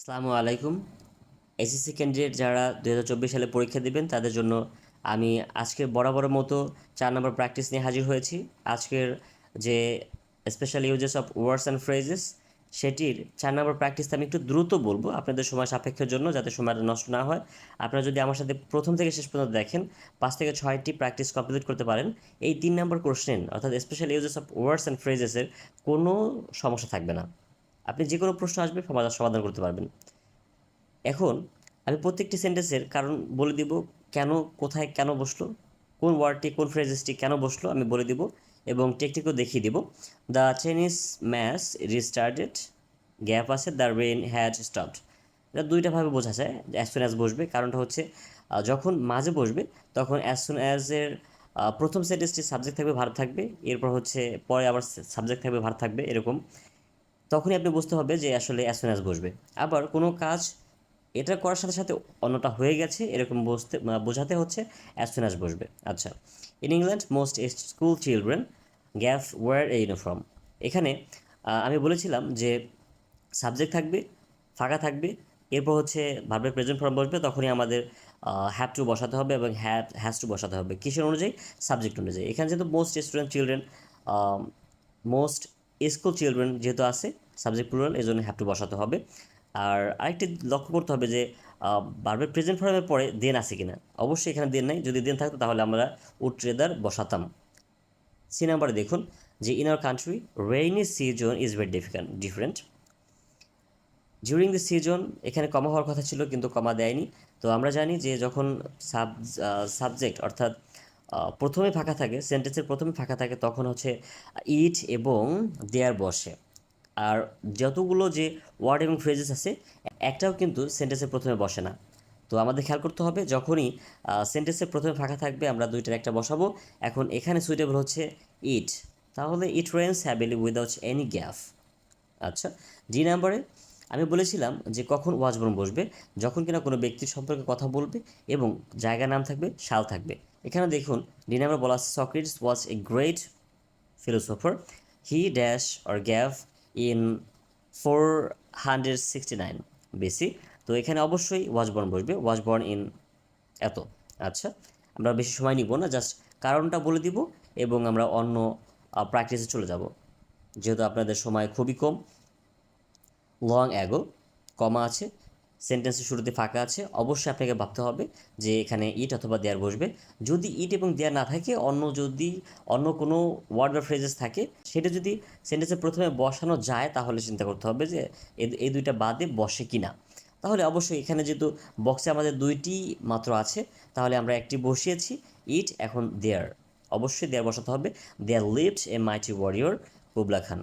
আসসালামু আলাইকুম। SSC candidate যারা দু হাজার চব্বিশ সালে পরীক্ষা দেবেন, তাদের জন্য আমি আজকে বরাবরের মতো চার নম্বর প্র্যাকটিস নিয়ে হাজির হয়েছি। আজকের যে special usages of words and phrases সেটির চার নম্বর প্র্যাকটিসটা আমি একটু দ্রুত বলব আপনাদের সময় সাপেক্ষের জন্য, যাতে সময়টা নষ্ট না হয়। আপনারা যদি আমার সাথে প্রথম থেকে শেষ পর্যন্ত দেখেন, পাঁচ থেকে ছয়টি প্র্যাকটিস কমপ্লিট করতে পারেন। এই তিন নম্বর কোশ্চেন অর্থাৎ special uses of words and ফ্রেজেসের কোনো সমস্যা থাকবে না। আপনি যে কোনো প্রশ্ন আসবে, সমাধান করতে পারবেন। এখন আমি প্রত্যেকটি সেন্টেন্সের কারণ বলে দিব, কেন, কোথায় কেন বসল, কোন ওয়ার্ডটি কোন ফ্রেজেসটি কেন বসল আমি বলে দিব এবং টেকটিকও দেখিয়ে দিব। The Chinese match restarted gap আছে দ্য রেন হ্যাড স্টপড এটা দুইটাভাবে বোঝা যায় অ্যাজ সুন অ্যাজ বসবে, কারণটা হচ্ছে যখন মাঝে বসবে, তখন অ্যাজ সুন অ্যাজের প্রথম সেন্টেন্সটি সাবজেক্ট থাকবে ভার থাকবে, এরপর হচ্ছে পরে আবার সাবজেক্ট থাকবে ভার থাকবে, এরকম। তখনই আপনি বুঝতে হবে যে আসলে অ্যাজ সুন অ্যাজ বসবে। আবার কোনো কাজ এটা করার সাথে সাথে অন্যটা হয়ে গেছে এরকম আহ, বোঝাতে হচ্ছে অ্যাজ সুন অ্যাজ বসবে। আচ্ছা in England most school children gap wear a uniform এখানে আমি বলেছিলাম যে সাবজেক্ট থাকবে ফাঁকা থাকবে এরপর হচ্ছে ভার্বের প্রেজেন্ট ফর্ম বসবে তখনই আমাদের হ্যাভ টু বসাতে হবে এবং হ্যাভ হ্যাজ টু বসাতে হবে। কিসের অনুযায়ী? সাবজেক্ট অনুযায়ী। এখানে যেহেতু most student children most school children যেহেতু আছে, সাবজেক্ট প্লুরাল এই জন্য হ্যাভ টু বসাতে হবে। আর আরেকটি লক্ষ্য করতে হবে যে বারবার প্রেজেন্ট ফর্মের পরে দেন আছে কিনা। অবশ্যই এখানে দেন নাই। যদি দেন থাকতো তাহলে আমরা উড ট্রেদার বসাতাম। সি নাম্বারে দেখুন যে in our country rainy season is very difficult different during the season এখানে কমা হওয়ার কথা ছিল, কিন্তু কমা দেয়নি। তো আমরা জানি যে, যখন সাব সাবজেক্ট অর্থাৎ প্রথমে ফাঁকা থাকে সেন্টেন্সের প্রথমে ফাঁকা থাকে তখন হচ্ছে ইট এবং দেয়ার বসে। আর যতগুলো যে ওয়ার্ড এবং ফ্রেজেস আছে, একটাও কিন্তু সেন্টেন্সের প্রথমে বসে না। তো আমাদের খেয়াল করতে হবে, যখনই সেন্টেন্সের প্রথমে ফাঁকা থাকবে, আমরা দুইটার একটা বসাবো। এখন এখানে সুইটেবল হচ্ছে ইট তাহলে it rains heavily without any gap আচ্ছা জি নাম্বারে আমি বলেছিলাম যে কখন ওয়াজবর্ন বসবে, যখন কিনা কোনো ব্যক্তির সম্পর্কে কথা বলবে এবং জায়গার নাম থাকবে, সাল থাকবে। এখানে দেখুন ডি নাম্বার বলা আছে Socrates was a great philosopher he dash or gave in four hundred sixty nine BC তো এখানে অবশ্যই ওয়াজবর্ন বসবে। ওয়াজবর্ন ইন এত। আচ্ছা আমরা বেশি সময় নিব না জাস্ট কারণটা বলে দিব এবং আমরা অন্য প্র্যাকটিসে চলে যাব। যেহেতু আপনাদের সময় খুবই কম লং অ্যাগো কমা আছে। সেন্টেন্সের শুরুতে ফাঁকা আছে, অবশ্যই আপনাকে ভাবতে হবে যে এখানে ইট অথবা দেয়ার বসবে। যদি ইট এবং দেয়ার না থাকে, অন্য যদি, অন্য কোনো ওয়ার্ড বা ফ্রেজেস থাকে, সেটা যদি সেন্টেন্সে প্রথমে বসানো যায়, তাহলে চিন্তা করতে হবে যে এই দুইটা বাদে বসে কি না তাহলে অবশ্যই এখানে যেহেতু বক্সে আমাদের দুইটি মাত্র আছে, তাহলে আমরা একটি বসিয়েছি, ইট এখন দেয়ার অবশ্যই দেয়ার বসাতে হবে। There lived a mighty warrior Kubla Khan.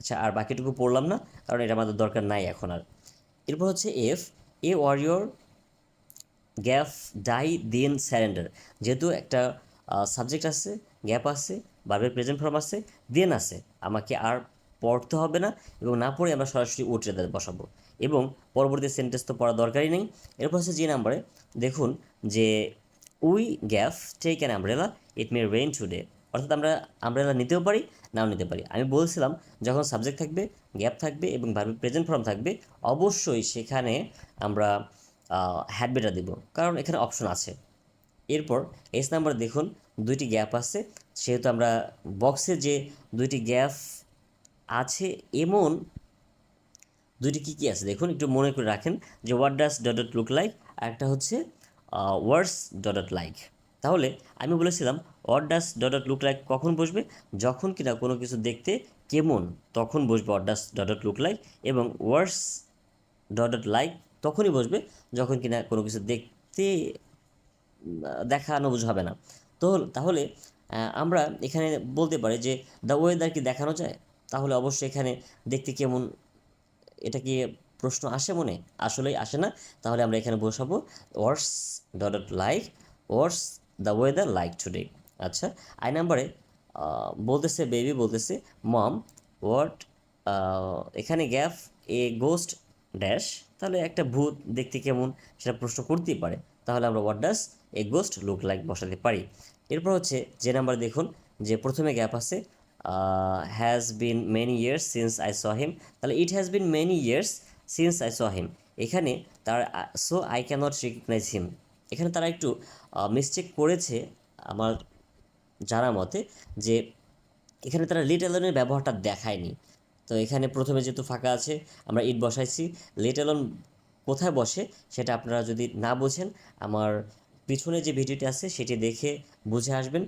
আচ্ছা আর বাকিটুকু পড়লাম না, কারণ এটা আমাদের দরকার নাই এখন আর। এরপর হচ্ছে F a warrior gap die than surrender যেহেতু একটা সাবজেক্ট আছে গ্যাপ আছে বারবার প্রেজেন্ট ফর্ম আছে দেন আছে। আমাকে আর পড়তে হবে না এবং না পড়ে আমরা সরাসরি উঠে বসাবো। এবং পরবর্তী সেন্টেন্স তো পড়া দরকারই নেই। এরপর হচ্ছে যে নাম্বারে দেখুন যে we gap take an umbrella it may rain today অর্থাৎ আমরা আমব্রেলা নিতেও পারি, নাও নিতে পারি। আমি বলছিলাম, যখন সাবজেক্ট থাকবে গ্যাপ থাকবে এবং ভার্বের প্রেজেন্ট ফর্ম থাকবে, অবশ্যই সেখানে আমরা হ্যাডবেটা দেব। কারণ এখানে অপশন আছে। এরপর এস নাম্বার দেখুন, দুইটি গ্যাপ আছে। সেহেতু আমরা বক্সে যে দুইটি গ্যাপ আছে, এমন দুইটি কী কী আছে? দেখুন, একটু মনে করে রাখেন যে what does dot dot look like আর একটা হচ্ছে ওয়ার্ডস ডট ডট লাইক তাহলে আমি বলেছিলাম what does dot dot look like কখন বসবে, যখন কিনা কোনো কিছু দেখতে কেমন তখন বসবে what does dot dot look like এবং ওয়ার্স ডট ডট লাইক তখনই বসবে, যখন কিনা কোনো কিছু দেখতে দেখানো হবে না। তো তাহলে আমরা এখানে বলতে পারি যে দ্য ওয়েদার কি দেখানো যায়? তাহলে অবশ্যই এখানে দেখতে কেমন, এটা কি প্রশ্ন আসে মনে? আসলেই আসে না। তাহলে আমরা এখানে বসাবো what's dot like what's the weather like today আচ্ছা আই নাম্বারে বলতেছে বেবি বলতেছে মম হোয়াট এখানে গ্যাপ এ গোস্ট ড্যাশ তাহলে একটা ভূত দেখতে কেমন, সেটা প্রশ্ন করতেই পারে। তাহলে আমরা what does a ghost look like বসাতে পারি? এরপর হচ্ছে, যে নাম্বার দেখুন, যে প্রথমে গ্যাপ আছে has been many years since I saw him তাহলে it has been many years since I saw him এখানে তার so I can not recognise him এখানে তারা একটু মিসটেক করেছে আমার জানা মতে যে এখানে তারা লিট অ্যালনের ব্যবহারটা দেখায়নি। তো এখানে প্রথমে যেহেতু ফাঁকা আছে, আমরা ইট বসাইছি। লিট অ্যালন কোথায় বসে সেটা আপনারা যদি না বোঝেন, আমার পিছনে যে ভিডিওটি আছে সেটি দেখে বুঝে আসবেন।